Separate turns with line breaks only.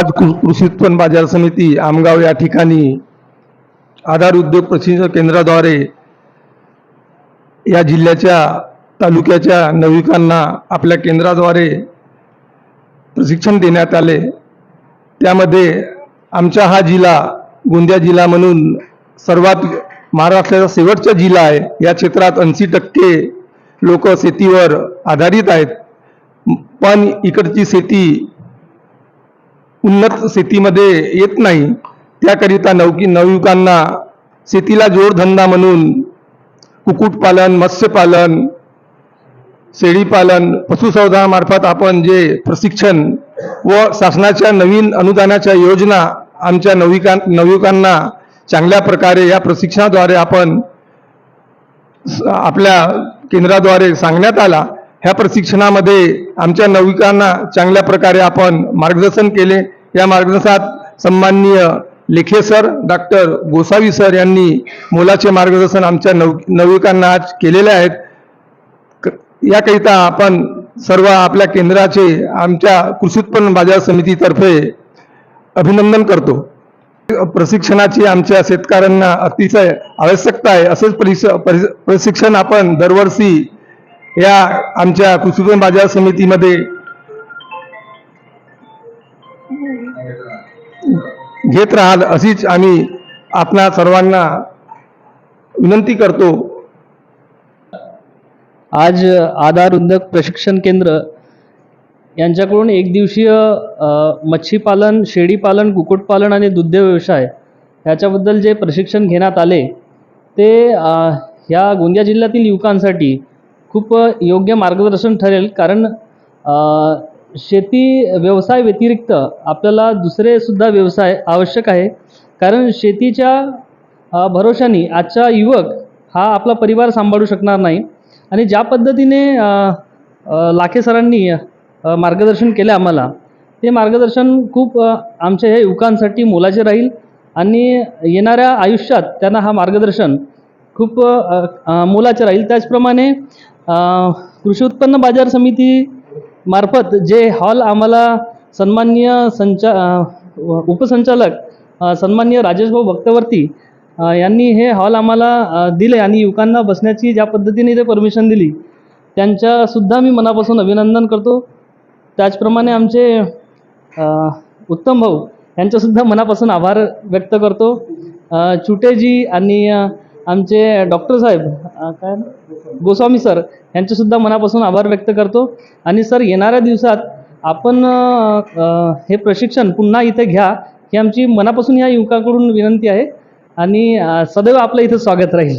आज कृषी उत्पन्न बाजार समिती आमगाव या ठिकाणी आधार उद्योग प्रशिक्षण केंद्राद्वारे या जिल्ह्याच्या तालुक्याच्या नविकांना आपल्या केंद्राद्वारे प्रशिक्षण देण्यात आले. त्यामध्ये आमचा हा जिल्हा गोंदिया जिल्हा म्हणून सर्वात महाराष्ट्राचा शेवटचा जिल्हा आहे. या क्षेत्रात ऐंशी टक्के लोक शेतीवर आधारित आहेत. पण इकडची शेती उन्नत शेतीमध्ये येत नाही. त्याकरिता नवकी नवयुवकांना शेतीला जोडधंदा म्हणून कुक्कुटपालन मत्स्यपालन शेळीपालन पशुसंवर्धनामार्फत आपण जे प्रशिक्षण व शासनाच्या नवीन अनुदानाच्या योजना आमच्या नविका नवयुवकांना चांगल्या प्रकारे या प्रशिक्षणाद्वारे आपण स- आपल्या केंद्राद्वारे सांगण्यात आला. ह्या प्रशिक्षणामध्ये आमच्या नविकांना चांगल्या प्रकारे आपण मार्गदर्शन केले. या मार्गदर्शनात सन्माननीय लेखे सर डॉक्टर गोसावी सर यांनी मोलाचे मार्गदर्शन आमच्या नव नविकांना आज केलेले आहेत. क- याकरिता आपण सर्व आपल्या केंद्राचे आमच्या कृषी उत्पन्न बाजार समितीतर्फे अभिनंदन करतो. प्रशिक्षणाची आमच्या शेतकऱ्यांना अतिशय आवश्यकता आहे. असेच प्रशिक्षण आपण दरवर्षी या आमच्या कृषी बाजार समितीमध्ये घेत राहाल अशीच आम्ही आपणा सर्वांना विनंती करतो.
आज आधार उद्योग प्रशिक्षण केंद्र यांच्याकडून एक दिवसीय मच्छीपालन शेळीपालन कुक्कुटपालन आणि दुग्ध व्यवसाय ह्याच्याबद्दल जे प्रशिक्षण घेण्यात आले ते ह्या गोंदिया जिल्ह्यातील युवकांसाठी खूप योग्य मार्गदर्शन ठरेल. कारण शेती व्यवसाय व्यतिरिक्त आपल्याला दुसरे सुद्धा व्यवसाय आवश्यक आहे. कारण शेतीच्या भरोशाने आजचा युवक हा आपला परिवार सांभाळू शकणार नाही. आणि ज्या पद्धतीने लाखे सरांनी मार्गदर्शन केलं आम्हाला ते मार्गदर्शन खूप आमच्या ह्या युवकांसाठी मोलाचे राहील. आणि येणाऱ्या आयुष्यात त्यांना हा मार्गदर्शन खूप मोलाचे राहील. त्याचप्रमाणे कृषी उत्पन्न बाजार समिती मार्फत जे हॉल आम्हाला सन्माननीय संचा उपसंचालक सन्मान्य सन्माननीय राजेशभाऊ भक्तवर्ती यांनी हे हॉल आम्हाला दिले आणि युवकांना बसण्याची ज्या पद्धतीने ते परमिशन दिली त्यांच्यासुद्धा मी मनापासून अभिनंदन करतो. त्याचप्रमाणे आमचे उत्तम भाऊ यांच्यासुद्धा मनापासून आभार व्यक्त करतो. चुटेजी आणि आमचे डॉक्टर साहेब काय? गोस्वामी सर यांचेसुद्धा मनापासून आभार व्यक्त करतो. आणि सर येणाऱ्या दिवसात आपण हे प्रशिक्षण पुन्हा इथे घ्या ही आमची मनापासून या युवकाकडून विनंती आहे. आणि सदैव आपलं इथं स्वागत राहील.